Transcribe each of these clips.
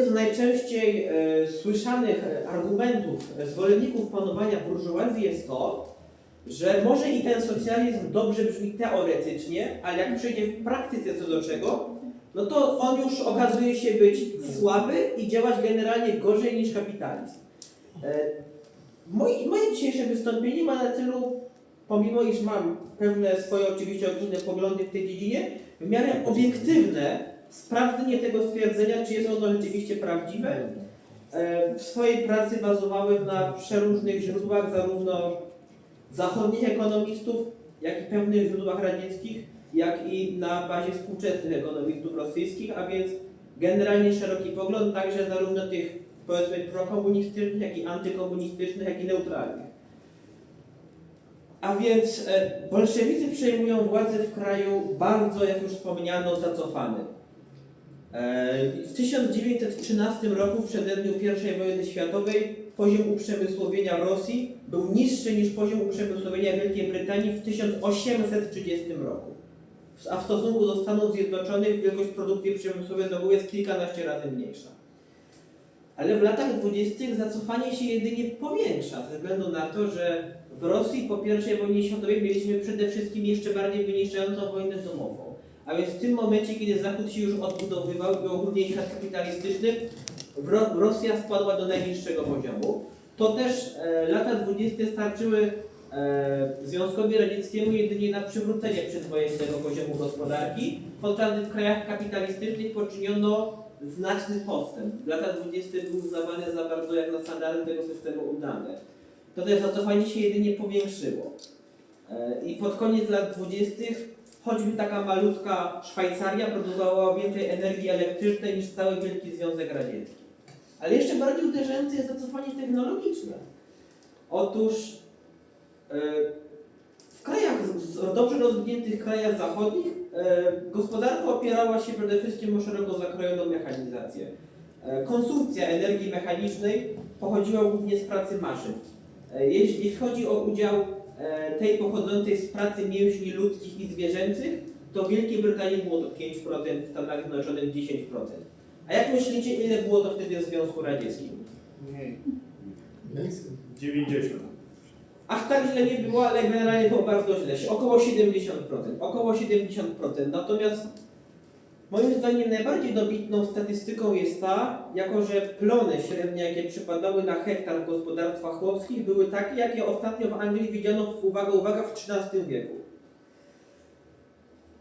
Jednym z najczęściej e, słyszanych e, argumentów zwolenników panowania burżuazji jest to, że może i ten socjalizm dobrze brzmi teoretycznie, ale jak przyjdzie w praktyce co do czego, no to on już okazuje się być słaby i działać generalnie gorzej niż kapitalizm. E, Moje, moje dzisiejsze wystąpienie ma na celu, pomimo iż mam pewne swoje oczywiście odmienne poglądy w tej dziedzinie, w miarę obiektywne sprawdzenie tego stwierdzenia, czy jest ono rzeczywiście prawdziwe. E, W swojej pracy bazowałem na przeróżnych źródłach, zarówno zachodnich ekonomistów, jak i pewnych źródłach radzieckich, jak i na bazie współczesnych ekonomistów rosyjskich, a więc generalnie szeroki pogląd, także zarówno tych powiedzmy prokomunistycznych, jak i antykomunistycznych, jak i neutralnych. A więc e, bolszewicy przejmują władzę w kraju bardzo, jak już wspomniano, zacofanym. E, W 1913 roku, w przededniu I wojny światowej, poziom uprzemysłowienia Rosji był niższy niż poziom uprzemysłowienia Wielkiej Brytanii w 1830 roku. A w stosunku do Stanów Zjednoczonych wielkość produkcji przemysłowej znowu jest kilkanaście razy mniejsza. Ale w latach dwudziestych zacofanie się jedynie powiększa, ze względu na to, że w Rosji po I wojnie światowej mieliśmy przede wszystkim jeszcze bardziej wyniszczającą wojnę domową. A więc w tym momencie, kiedy Zachód się już odbudowywał, był ogólnie świat kapitalistyczny, Ro- Rosja spadła do najniższego poziomu. To też e, lata 20. starczyły e, Związkowi Radzieckiemu jedynie na przywrócenie przyzwoitego poziomu gospodarki, podczas gdy w krajach kapitalistycznych poczyniono znaczny postęp. Lata 20. były uznawane za bardzo jak na standardy tego systemu udane. To też zacofanie się jedynie powiększyło. E, I pod koniec lat 20. choćby taka malutka Szwajcaria produkowała więcej energii elektrycznej niż cały Wielki Związek Radziecki. Ale jeszcze bardziej uderzające jest zacofanie technologiczne. Otóż e, w krajach, z- dobrze rozwiniętych krajach zachodnich e, gospodarka opierała się przede wszystkim o szeroko zakrojoną mechanizację. E, Konsumpcja energii mechanicznej pochodziła głównie z pracy maszyn. Jeśli chodzi o udział tej pochodzącej z pracy mięśni ludzkich i zwierzęcych, to w Wielkiej Brytanii było to 5%, w Stanach Zjednoczonych 10%. A jak myślicie, ile było to wtedy w Związku Radzieckim? Mniej. 90. Aż tak źle nie było, ale generalnie było bardzo źle. Około 70%. Około 70%. Natomiast moim zdaniem najbardziej dobitną statystyką jest ta, jako że plony średnie, jakie przypadały na hektar w gospodarstwach chłopskich, były takie, jakie ostatnio w Anglii widziano, uwaga, uwaga, w XIII wieku.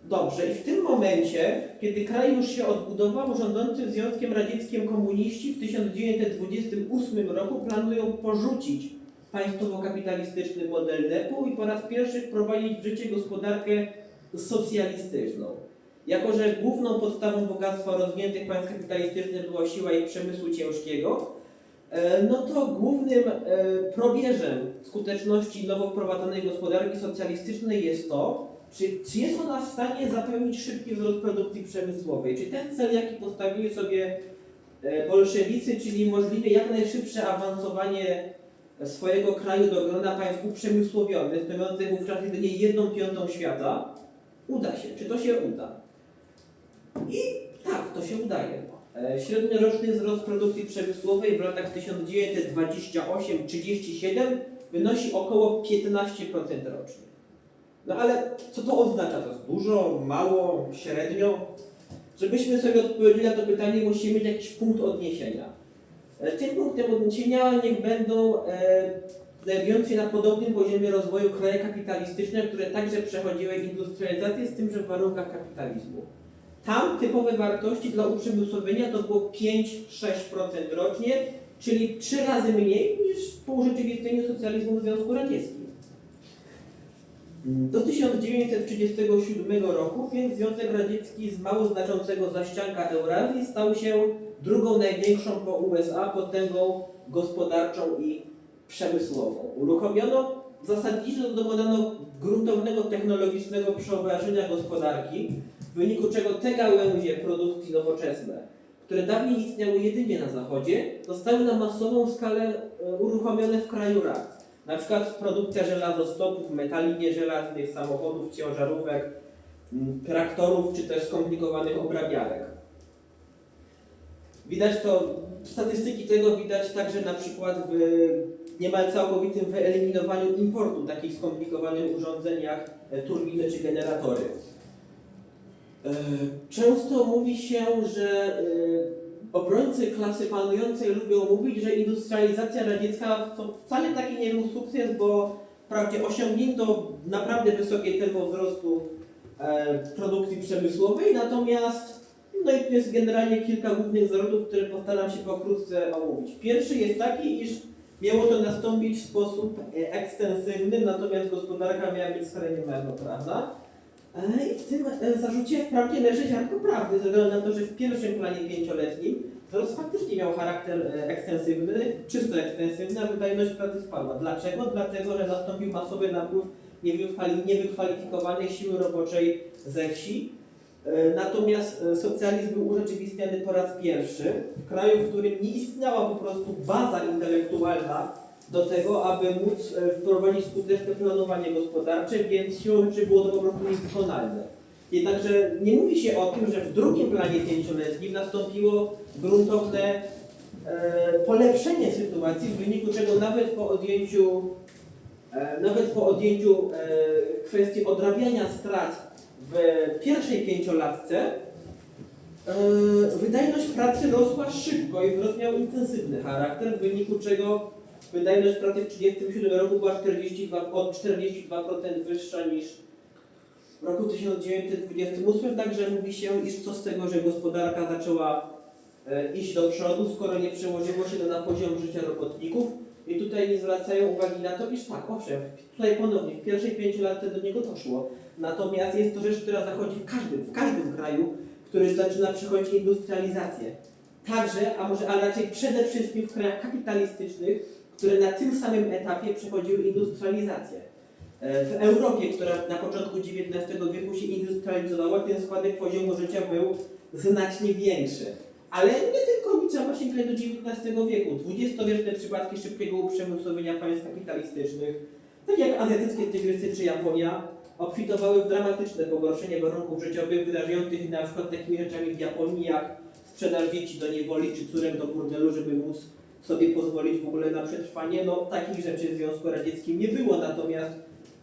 Dobrze, i w tym momencie, kiedy kraj już się odbudował, rządzący Związkiem Radzieckim komuniści w 1928 roku planują porzucić państwowo-kapitalistyczny model NEP-u i po raz pierwszy wprowadzić w życie gospodarkę socjalistyczną. Jako, że główną podstawą bogactwa rozwiniętych państw kapitalistycznych była siła ich przemysłu ciężkiego, e, no to głównym e, probierzem skuteczności nowo wprowadzonej gospodarki socjalistycznej jest to, czy, czy jest ona w stanie zapewnić szybki wzrost produkcji przemysłowej. Czy ten cel, jaki postawili sobie e, bolszewicy, czyli możliwie jak najszybsze awansowanie swojego kraju do grona państw uprzemysłowionych, stanowiących wówczas jedynie jedną piątą świata, uda się. Czy to się uda? I tak, to się udaje. E, Średnioroczny wzrost produkcji przemysłowej w latach 1928-37 wynosi około 15% rocznie. No ale co to oznacza? To jest dużo, mało, średnio? Żebyśmy sobie odpowiedzieli na to pytanie, musimy mieć jakiś punkt odniesienia. E, Tym punktem odniesienia niech będą e, znajdujące się na podobnym poziomie rozwoju kraje kapitalistyczne, które także przechodziły industrializację, z tym, że w warunkach kapitalizmu. Tam typowe wartości dla uprzemysłowienia to było 5-6% rocznie, czyli 3 razy mniej niż po urzeczywistnieniu socjalizmu w Związku Radzieckim. Do 1937 roku więc Związek Radziecki z mało znaczącego zaścianka Eurazji stał się drugą największą po USA potęgą gospodarczą i przemysłową. Uruchomiono zasadniczo dokonano gruntownego technologicznego przeobrażenia gospodarki, w wyniku czego te gałęzie produkcji nowoczesne, które dawniej istniały jedynie na zachodzie, zostały na masową skalę e, uruchomione w kraju rad. Na przykład produkcja żelazostopów, metali nieżelaznych, samochodów, ciężarówek, traktorów czy też skomplikowanych obrabiarek. Widać to, statystyki tego widać także na przykład w niemal całkowitym wyeliminowaniu importu takich skomplikowanych urządzeń jak e, turbiny czy generatory. E, Często mówi się, że e, obrońcy klasy panującej lubią mówić, że industrializacja radziecka to wcale taki nie był sukces, bo wprawdzie osiągnięto naprawdę wysokie tempo wzrostu e, produkcji przemysłowej, natomiast no i tu jest generalnie kilka głównych zarzutów, które postaram się pokrótce omówić. Pierwszy jest taki, iż miało to nastąpić w sposób ekstensywny, natomiast gospodarka miała być skrajnie marnotrawna. E, I w tym e, zarzucie wprawdzie leży ziarnko prawdy, ze względu na to, że w pierwszym planie pięcioletnim wzrost faktycznie miał charakter e, ekstensywny, czysto ekstensywny, a wydajność pracy spadła. Dlaczego? Dlatego, że nastąpił masowy napływ niewykwali- niewykwalifikowanej siły roboczej ze wsi. Natomiast socjalizm był urzeczywistniany po raz pierwszy w kraju, w którym nie istniała po prostu baza intelektualna do tego, aby móc e, wprowadzić skuteczne planowanie gospodarcze, więc siłą rzeczy było to po prostu niewykonalne. Jednakże nie mówi się o tym, że w drugim planie pięcioletnim nastąpiło gruntowne e, polepszenie sytuacji, w wyniku czego nawet po odjęciu, e, nawet po odjęciu e, kwestii odrabiania strat w pierwszej pięciolatce e, wydajność pracy rosła szybko i wzrost miał intensywny charakter, w wyniku czego wydajność pracy w 1937 roku była 42, o 42% wyższa niż w roku 1928. Także mówi się, iż co z tego, że gospodarka zaczęła e, iść do przodu, skoro nie przełożyło się to na poziom życia robotników. I tutaj nie zwracają uwagi na to, iż tak, owszem, tutaj ponownie w pierwszej pięciolatce do niego doszło. Natomiast jest to rzecz, która zachodzi w każdym, w każdym kraju, który zaczyna przechodzić industrializację. Także, a może, a raczej przede wszystkim w krajach kapitalistycznych, które na tym samym etapie przechodziły industrializację. E, W Europie, która na początku XIX wieku się industrializowała, ten składek poziomu życia był znacznie większy. Ale nie tylko trzeba sięgać do XIX wieku. Dwudziestowieczne przypadki szybkiego uprzemysłowienia państw kapitalistycznych, tak jak azjatyckie tygrysy czy Japonia, obfitowały w dramatyczne pogorszenie warunków życiowych wydarzających się na przykład takimi rzeczami w Japonii jak sprzedaż dzieci do niewoli czy córek do burdelu, żeby móc sobie pozwolić w ogóle na przetrwanie. No takich rzeczy w Związku Radzieckim nie było, natomiast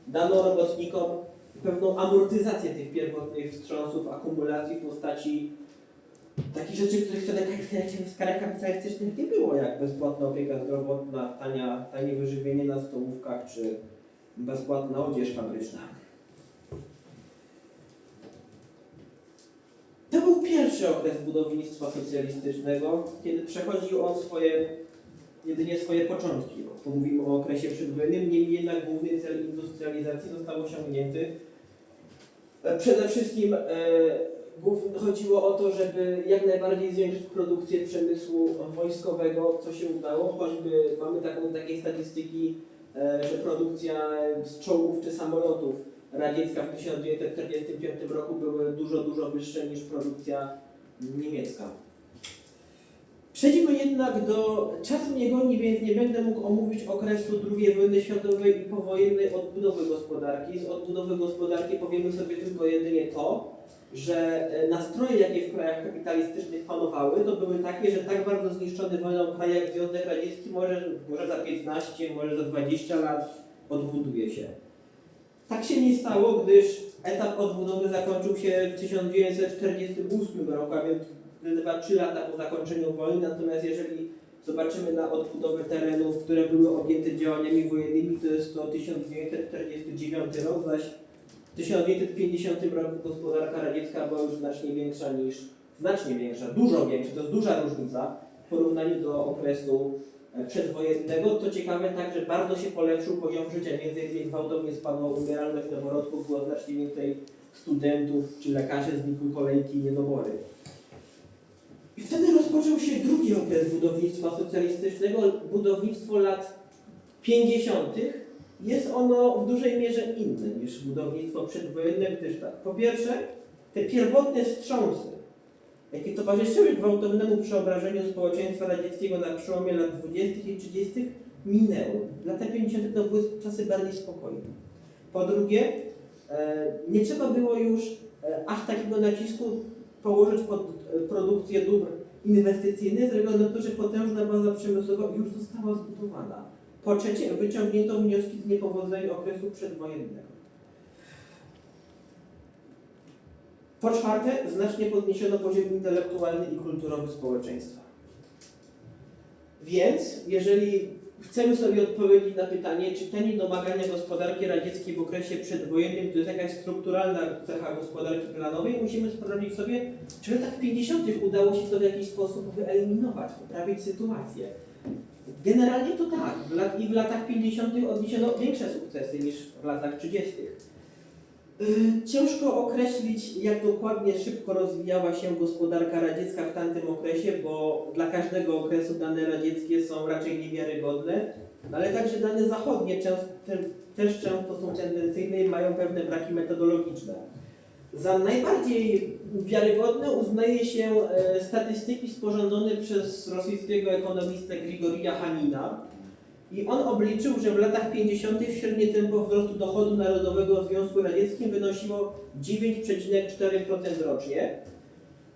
dano robotnikom pewną amortyzację tych pierwotnych wstrząsów, akumulacji w postaci takich rzeczy, których wtedy w krajach kapitalistycznych nie było, jak bezpłatna opieka zdrowotna, tania, tanie wyżywienie na stołówkach, czy bezpłatna odzież fabryczna. To był pierwszy okres budownictwa socjalistycznego, kiedy przechodził on swoje, jedynie swoje początki. Tu mówimy o okresie przedwojennym, niemniej jednak główny cel industrializacji został osiągnięty. E, Przede wszystkim e, chodziło o to, żeby jak najbardziej zwiększyć produkcję przemysłu wojskowego, co się udało, choćby mamy taką, takie statystyki, e, że produkcja z czołgów czy samolotów radziecka w 1945 roku były dużo, dużo wyższe niż produkcja niemiecka. Przejdźmy jednak do czasu nie goni, więc nie będę mógł omówić okresu II wojny światowej i powojennej odbudowy gospodarki. Z odbudowy gospodarki powiemy sobie tylko jedynie to, że e, nastroje, jakie w krajach kapitalistycznych panowały, to były takie, że tak bardzo zniszczony wojną kraj jak Związek Radziecki może, może za 15, może za 20 lat odbuduje się. Tak się nie stało, gdyż etap odbudowy zakończył się w 1948 roku, a więc ledwo 3 lata po zakończeniu wojny. Natomiast jeżeli zobaczymy na odbudowę terenów, które były objęte działaniami wojennymi, to jest to 1949 rok, zaś w 1950 roku gospodarka radziecka była już znacznie większa niż, znacznie większa, dużo większa, to jest duża różnica w porównaniu do okresu e, przedwojennego. Co ciekawe, także bardzo się polepszył poziom życia, między innymi gwałtownie spadła umieralność noworodków, było znacznie więcej studentów czy lekarzy, znikły kolejki i niedobory. I wtedy rozpoczął się drugi okres budownictwa socjalistycznego, budownictwo lat 50. Jest ono w dużej mierze inne niż budownictwo przedwojenne, gdyż tak, po pierwsze, te pierwotne wstrząsy, jakie towarzyszyły gwałtownemu przeobrażeniu społeczeństwa radzieckiego na przełomie lat 20. i 30. minęły. Lata 50. to były czasy bardziej spokojne. Po drugie, e, nie trzeba było już e, aż takiego nacisku położyć pod produkcję dóbr inwestycyjny, ze względu na to, że potężna baza przemysłowa już została zbudowana. Po trzecie, wyciągnięto wnioski z niepowodzeń okresu przedwojennego. Po czwarte, znacznie podniesiono poziom intelektualny i kulturowy społeczeństwa. Więc, jeżeli chcemy sobie odpowiedzieć na pytanie, czy te niedomagania gospodarki radzieckiej w okresie przedwojennym to jest jakaś strukturalna cecha gospodarki planowej, musimy sprawdzić sobie, czy w latach 50. udało się to w jakiś sposób wyeliminować, poprawić sytuację. Generalnie to tak. I w latach 50. odniesiono większe sukcesy niż w latach 30. Yy, Ciężko określić, jak dokładnie szybko rozwijała się gospodarka radziecka w tamtym okresie, bo dla każdego okresu dane radzieckie są raczej niewiarygodne, ale także dane zachodnie często, te, też często są tendencyjne i mają pewne braki metodologiczne. Za najbardziej wiarygodne uznaje się e, statystyki sporządzone przez rosyjskiego ekonomistę Grigorija Hanina, i on obliczył, że w latach 50. średnie tempo wzrostu dochodu narodowego w Związku Radzieckim wynosiło 9,4% rocznie,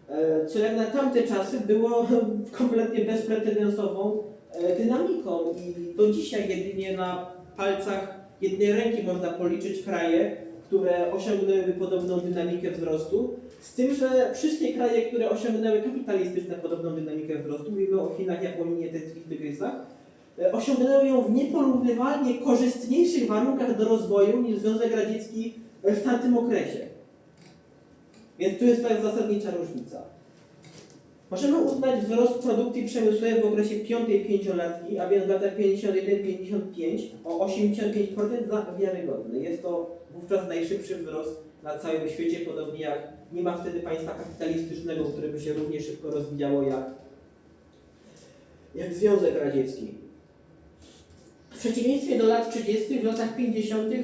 e, co jak na tamte czasy było kompletnie bezprecedensową e, dynamiką i do dzisiaj jedynie na palcach jednej ręki można policzyć kraje, które osiągnęły podobną dynamikę wzrostu, z tym, że wszystkie kraje, które osiągnęły kapitalistyczne podobną dynamikę wzrostu, mówimy o Chinach, Japonii, niemieckich tygrysach, e, osiągnęły ją w nieporównywalnie korzystniejszych warunkach do rozwoju niż Związek Radziecki e, w tamtym okresie. Więc tu jest ta zasadnicza różnica. Możemy uznać wzrost produkcji przemysłowej w okresie piątej pięciolatki, a więc w latach 51-55 o 85% za wiarygodny. Jest to wówczas najszybszy wzrost na całym świecie, podobnie jak nie ma wtedy państwa kapitalistycznego, które by się równie szybko rozwijało jak, jak Związek Radziecki. Przeciwieństwie do lat 30. w latach 50. e,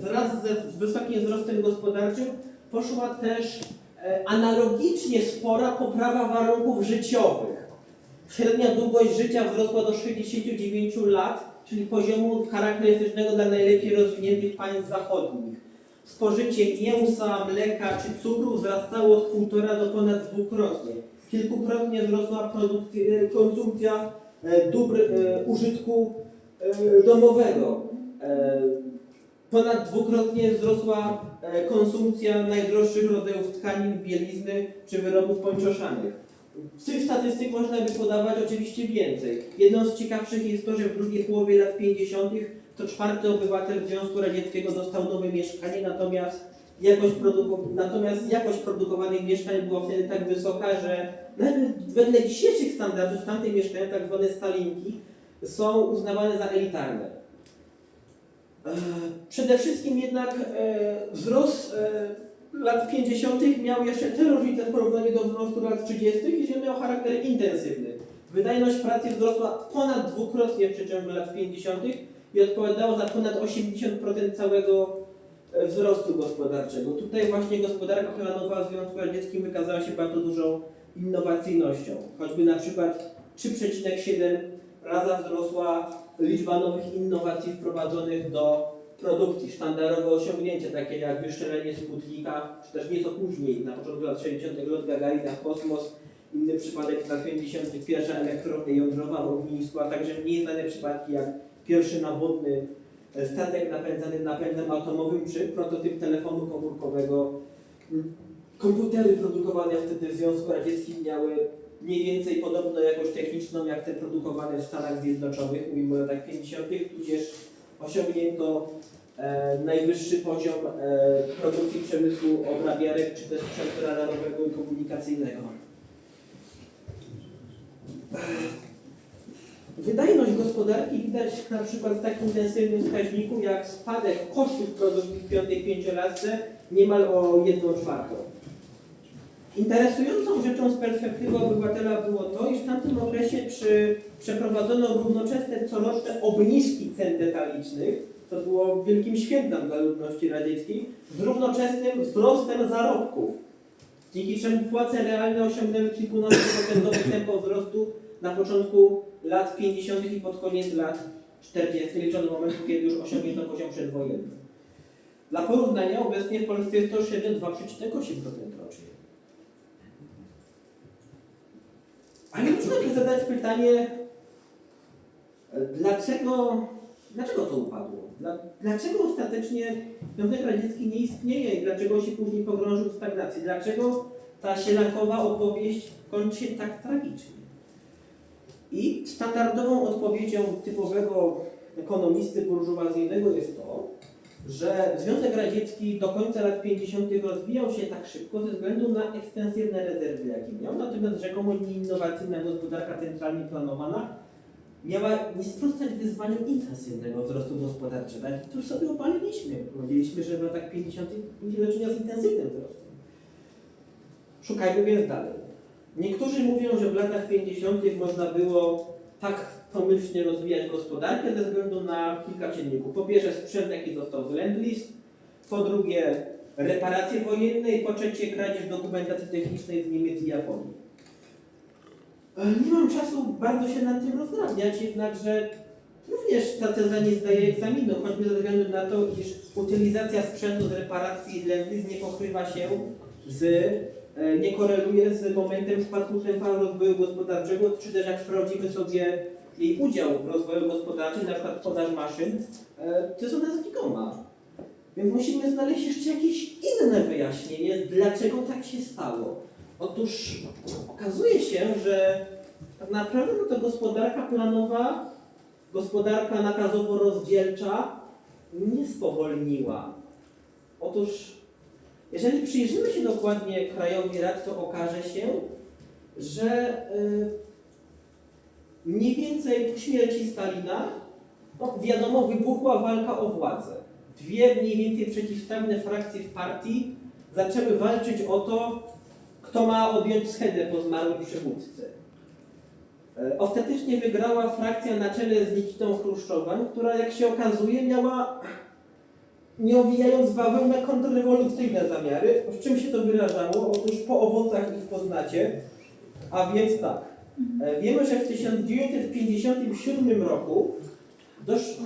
wraz ze wysokim wzrostem gospodarczym poszła też e, analogicznie spora poprawa warunków życiowych. Średnia długość życia wzrosła do 69 lat, czyli poziomu charakterystycznego dla najlepiej rozwiniętych państw zachodnich. Spożycie mięsa, mleka czy cukru wzrastało od półtora do ponad dwukrotnie. Kilkukrotnie wzrosła e, konsumpcja dóbr użytku domowego. E, Ponad dwukrotnie wzrosła e, konsumpcja najdroższych rodzajów tkanin, bielizny czy wyrobów pończoszanych. Z tych statystyk można by podawać oczywiście więcej. Jedną z ciekawszych jest to, że w drugiej połowie lat 50. to czwarty obywatel Związku Radzieckiego dostał nowe mieszkanie, natomiast jakość, produku- natomiast jakość produkowanych mieszkań była wtedy tak wysoka, że nawet wedle dzisiejszych standardów tamte mieszkania, tak zwane stalinki, są uznawane za elitarne. E, Przede wszystkim jednak e, wzrost e, lat 50. miał jeszcze te różnice w porównaniu do wzrostu lat 30., że miał charakter intensywny. Wydajność pracy wzrosła ponad dwukrotnie w przeciągu lat 50. i odpowiadała za ponad 80% całego wzrostu gospodarczego. Tutaj właśnie gospodarka planowa w Związku Radzieckim wykazała się bardzo dużą innowacyjnością. Choćby na przykład 3,7 raza wzrosła liczba nowych innowacji wprowadzonych do produkcji. Sztandarowe osiągnięcia, takie jak wyszczelenie Sputnika, czy też nieco później, na początku lat 60. lot Gagarina w kosmos, inny przypadek lat 50. pierwsza elektrownia jądrowa w Ognisku, a także mniej znane przypadki jak pierwszy nawodny statek napędzany napędem atomowym, czy prototyp telefonu komórkowego. Mm, Komputery produkowane wtedy w Związku Radzieckim miały mniej więcej podobną jakość techniczną jak te produkowane w Stanach Zjednoczonych, mówimy o latach 50., tudzież osiągnięto e, najwyższy poziom e, produkcji przemysłu obrabiarek czy też sprzętu radarowego i komunikacyjnego. Wydajność gospodarki widać na przykład w takim intensywnym wskaźniku jak spadek kosztów produkcji w piątej pięciolatce niemal o 1 czwartą. Interesującą rzeczą z perspektywy obywatela było to, iż w tamtym okresie przy, przeprowadzono równoczesne coroczne obniżki cen detalicznych, co było wielkim świętem dla ludności radzieckiej, z równoczesnym wzrostem zarobków, dzięki czemu płace realne osiągnęły kilkunastoprocentowe tempo wzrostu na początku lat 50. i pod koniec lat 40., licząc do momentu, kiedy już osiągnięto poziom przedwojenny. Dla porównania obecnie w Polsce jest to średnio 2,8% rocznie. Można zadać pytanie, e, dlaczego, dlaczego to upadło? Dla, dlaczego ostatecznie Związek Radziecki nie istnieje i dlaczego się później pogrążył w stagnacji? Dlaczego ta sielankowa opowieść kończy się tak tragicznie? I standardową odpowiedzią typowego ekonomisty burżuazyjnego jest to, że Związek Radziecki do końca lat 50. rozwijał się tak szybko ze względu na ekstensywne rezerwy, jakie miał, natomiast rzekomo innowacyjna gospodarka centralnie planowana miała nie sprostać wyzwaniom intensywnego wzrostu gospodarczego, jaki tu sobie obaliliśmy. Powiedzieliśmy, że w latach 50. mieliśmy do czynienia z intensywnym wzrostem. Szukajmy więc dalej. Niektórzy mówią, że w latach 50. można było tak pomyślnie rozwijać gospodarkę ze względu na kilka czynników. Po pierwsze sprzęt, jaki został z Land-Lease, po drugie reparacje wojenne i po trzecie kradzież dokumentacji technicznej z Niemiec i Japonii. E, Nie mam czasu bardzo się nad tym rozdrabniać, jednakże również ta teza nie zdaje egzaminu, choćby ze względu na to, iż utylizacja sprzętu z reparacji Land-Lease nie pokrywa się z e, nie koreluje z momentem spadku tempa rozwoju gospodarczego, czy też jak sprawdzimy sobie jej udział w rozwoju gospodarczym, na przykład podaż maszyn, e, to jest ona znikoma. Więc musimy znaleźć jeszcze jakieś inne wyjaśnienie, dlaczego tak się stało. Otóż okazuje się, że tak naprawdę to gospodarka planowa, gospodarka nakazowo-rozdzielcza nie spowolniła. Otóż jeżeli przyjrzymy się dokładnie Krajowi Rad, to okaże się, że y, mniej więcej po śmierci Stalina, no, wiadomo, wybuchła walka o władzę. Dwie mniej więcej przeciwstawne frakcje w partii zaczęły walczyć o to, kto ma objąć schedę po zmarłym przywódcy. E, Ostatecznie wygrała frakcja na czele z Nikitą Chruszczowem, która jak się okazuje miała nie owijając bawełnę kontrrewolucyjne zamiary. W czym się to wyrażało? Otóż po owocach ich poznacie. A więc tak, wiemy, że w 1957 roku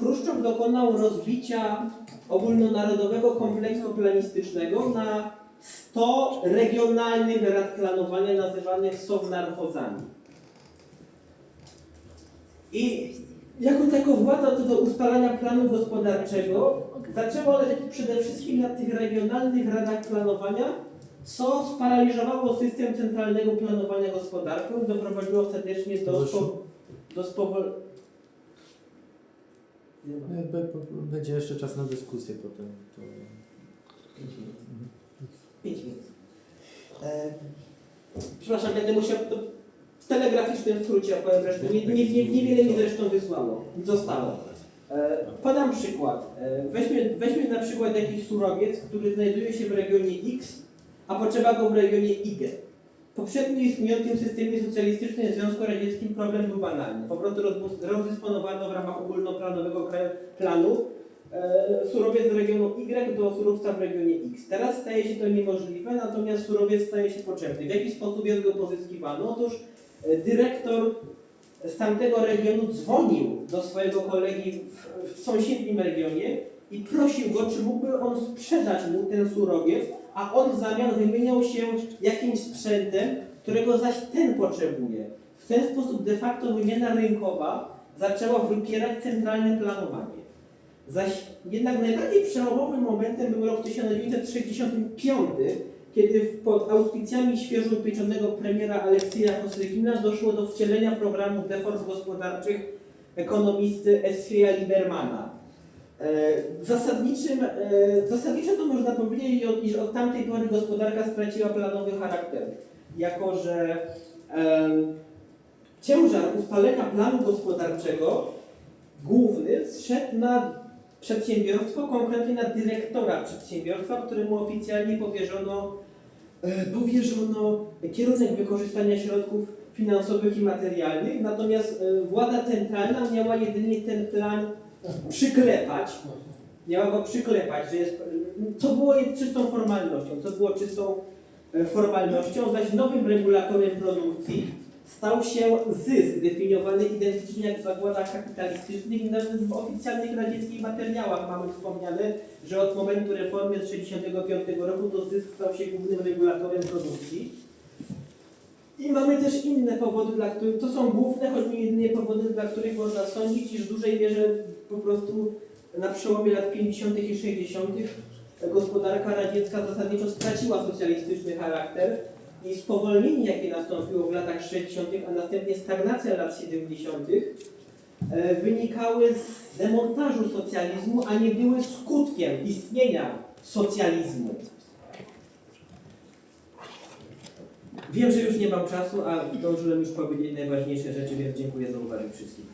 Chruszczow dokonał rozbicia ogólnonarodowego kompleksu planistycznego na 100 regionalnych rad planowania nazywanych sownarchozami. I jako taka władza co do ustalania planu gospodarczego zaczęła leżeć przede wszystkim na tych regionalnych radach planowania, co sparaliżowało system centralnego planowania gospodarki, doprowadziło ostatecznie do, spo, do spowol... Będzie jeszcze czas na dyskusję potem. To... Pięć minut. E, przepraszam, będę musiał to w telegraficznym skrócie opowiem resztę. Nie, nie, nie, niewiele mi zresztą wysłało, zostało. E, podam przykład. E, weźmy, weźmy na przykład jakiś surowiec, który znajduje się w regionie X, a potrzeba go w regionie Y. W poprzednio istniejącym systemie socjalistycznym Związku Radzieckim problem był banalny. Po prostu rozbus- rozdysponowano w ramach ogólnoplanowego planu e, surowiec z regionu Y do surowca w regionie X. Teraz staje się to niemożliwe, natomiast surowiec staje się potrzebny. W jaki sposób jest go pozyskiwano? Otóż e, dyrektor z tamtego regionu dzwonił do swojego kolegi w, w sąsiednim regionie i prosił go, czy mógłby on sprzedać mu ten surowiec, a on w zamian wymieniał się jakimś sprzętem, którego zaś ten potrzebuje. W ten sposób de facto wymiana rynkowa zaczęła wypierać centralne planowanie. Zaś jednak najbardziej przełomowym momentem był rok 1965, kiedy pod auspicjami świeżo upieczonego premiera Aleksija Kosygina doszło do wcielenia programu deform gospodarczych ekonomisty Esfrieja Libermana. E, Zasadniczym, e, zasadniczo to można powiedzieć, iż od tamtej pory gospodarka straciła planowy charakter, jako że em, ciężar ustalenia planu gospodarczego główny zszedł na przedsiębiorstwo, konkretnie na dyrektora przedsiębiorstwa, któremu oficjalnie powierzono, e, powierzono kierunek wykorzystania środków finansowych i materialnych, natomiast e, władza centralna miała jedynie ten plan przyklepać, miała go przyklepać, że jest, co było czystą formalnością, co było czystą e, formalnością, zaś nowym regulatorem produkcji stał się zysk definiowany identycznie jak w zakładach kapitalistycznych i nawet w oficjalnych radzieckich materiałach mamy wspomniane, że od momentu reformy z 1965 roku to zysk stał się głównym regulatorem produkcji. I mamy też inne powody, dla których, to są główne, choć nie jedynie powody, dla których można sądzić, iż w dużej mierze po prostu na przełomie lat 50. i 60. gospodarka radziecka zasadniczo straciła socjalistyczny charakter i spowolnienie, jakie nastąpiło w latach 60., a następnie stagnacja lat 70., e, wynikały z demontażu socjalizmu, a nie były skutkiem istnienia socjalizmu. Wiem, że już nie mam czasu, a zdążyłem już powiedzieć najważniejsze rzeczy, więc dziękuję za uwagę wszystkim.